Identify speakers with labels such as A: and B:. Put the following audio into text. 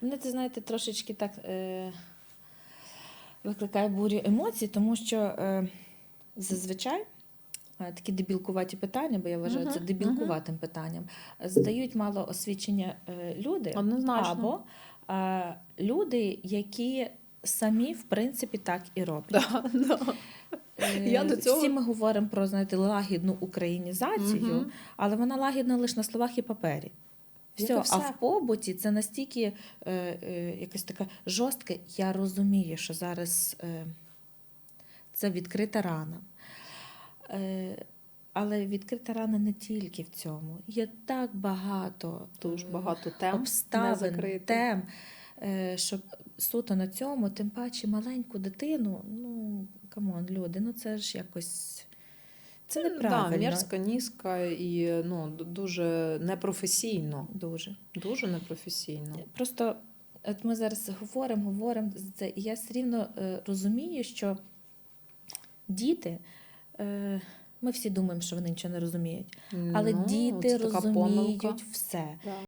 A: Мене це, знаєте, трошечки так е, викликає бурю емоцій, тому що е, зазвичай е, такі дебілкуваті питання, бо я вважаю
B: Мгм,
A: це дебілкуватим питанням, задають мало освічення е, люди
B: Однозначно.
A: або е, люди, які самі, в принципі, так і роблять.
B: Да, да.
A: Е,
B: Я до цього-
A: Всі ми говоримо про знаєте, лагідну українізацію,
B: Мгм.
A: але вона лагідна лише на словах і папері. Все, а в побуті це настільки е, е, якесь таке жорстке. Я розумію, що зараз е, це відкрита рана. Е, але відкрита рана не тільки в цьому. Є так багато
B: Дуже
A: е,
B: багато тем
A: обставин, тем, е, щоб суто на цьому, тим паче маленьку дитину, ну камон, люди, ну це ж якось. Це
B: Да, мерзко, низька і ну, дуже непрофесійно.
A: Дуже.
B: Дуже непрофесійно.
A: Просто от ми зараз говоримо, говоримо за це, і я все рівно е, розумію, що діти, е, ми всі думаємо, що вони нічого не розуміють, але
B: Ну,
A: діти
B: розуміють помилка.
A: все.
B: Да.